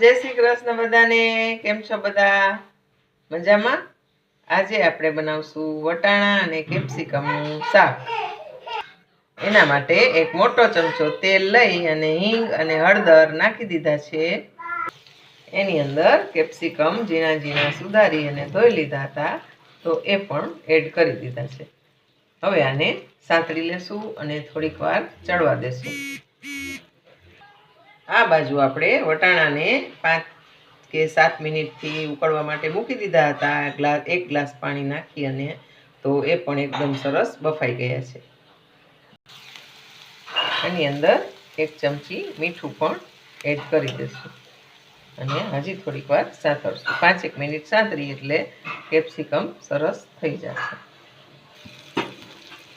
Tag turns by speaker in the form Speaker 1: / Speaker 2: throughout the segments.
Speaker 1: જય શ્રી કૃષ્ણ બધાને. કેમ છો બધા? મજામાં? આજે આપણે બનાવશું વટાણા અને કેપ્સિકમનું શાક. એના માટે એક મોટો ચમચો તેલ લઈ અને હિંગ અને હળદર નાખી દીધા છે. એની અંદર કેપ્સિકમ ઝીણા ઝીણા સુધારી અને ધોઈ લીધા હતા. તો એ પણ એડ કરી દીધા છે. હવે આને સાંતળી લેશું અને થોડીક વાર ચડવા દેશું. આ બાજુ આપણે વટાણાને પાંચ કે સાત મિનિટથી ઉકળવા માટે મૂકી દીધા હતા. ગ્લાસ એક ગ્લાસ પાણી નાખી અને તો એ પણ એકદમ સરસ બફાઈ ગયા છે. એની અંદર એક ચમચી મીઠું પણ એડ કરી દઈશું. અને હજી થોડીક વાર સાંતળશું પાંચેક મિનિટ સાંતરી એટલે કેપ્સિકમ સરસ થઈ જશે.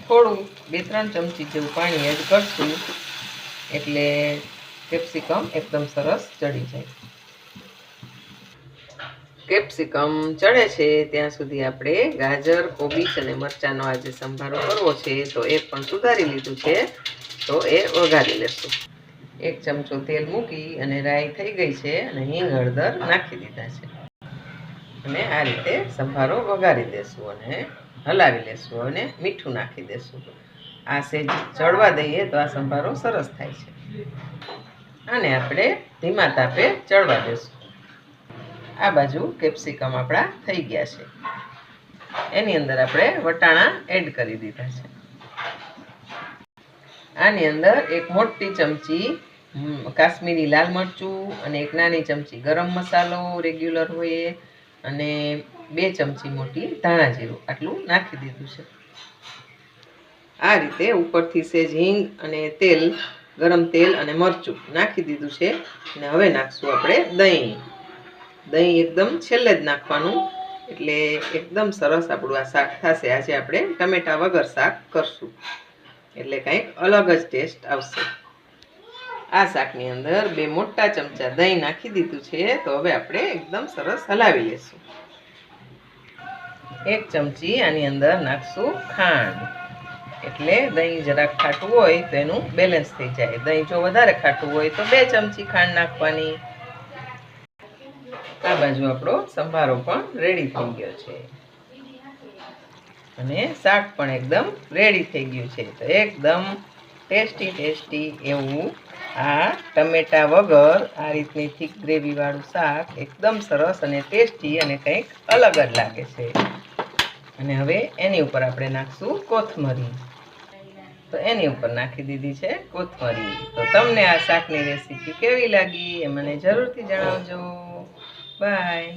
Speaker 1: થોડું બે ત્રણ ચમચી જેવું પાણી એડ કરશું. એટલે કેપ્સિકમ એકદમ સરસ ચડી જાય. કેપ્સિકમ ચડે છે, ત્યાં સુધી આપણે ગાજર, કોબીજ અને મરચાંનો આજે સંભારો કરવો છે, તો એ પણ સુધારી લીધું છે, તો એ વઘારી લેશું. એક ચમચો તેલ મૂકી અને રાઈ થઈ ગઈ છે અને હિંગ હળદર નાખી દીધા છે. અને આ રીતે સંભારો વઘારી દેશું અને હલાવી લેશું અને મીઠું નાખી દેશું. આ સેજ ચડવા દઈએ તો આ સંભારો સરસ થાય છે. અને આપણે ધીમા તાપે ચડવા દેશું. આ બાજુ કેપ્સિકમ આપણા થઈ ગયા છે. એની અંદર આપણે વટાણા એડ કરી દીધા છે. આની અંદર એક મોટી ચમચી કાશ્મીરી લાલ મરચું અને એક નાની ચમચી ગરમ મસાલો રેગ્યુલર હોય અને બે ચમચી મોટી ધાણા જીરું આટલું નાખી દીધું છે. આ રીતે ઉપરથી સેજ હિંગ અને તેલ ગરમ તેલ અને મરચું નાખી દીધું છે અને હવે નાખશું આપણે દહીં. દહીં એકદમ છેલ્લે જ નાખવાનું, એટલે એકદમ સરસ આપણું આ શાક થશે. આજે આપણે ટમેટા વગર શાક કરશું. એટલે કંઈક અલગ જ ટેસ્ટ આવશે. આ શાકની અંદર બે મોટા ચમચા દહીં નાખી દીધું છે, તો હવે આપણે એકદમ સરસ હલાવી લેશું. એક ચમચી આની અંદર નાખશું ખાંડ. એટલે દહીં જરાક ખાટું હોય તો એનું બેલેન્સ થઈ જાય. દહીં જો વધારે ખાટું હોય તો બે ચમચી ખાંડ નાખવાની. આ બાજુ આપણો સંભારો પણ રેડી થઈ ગયો છે. અને શાક પણ એકદમ રેડી થઈ ગયું છે. તો એકદમ ટેસ્ટી ટેસ્ટી એવું આ ટમેટા વગર આ રીતની થીક ગ્રેવી વાળું શાક એકદમ સરસ અને ટેસ્ટી અને કંઈક અલગ જ લાગે છે. અને હવે એની ઉપર આપણે નાખશું કોથમરી. તો એની ઉપર નાખી દીધી છે કોથમરી. તો તમને આ શાકની રેસીપી કેવી લાગી એ મને જરૂરથી જણાવજો. બાય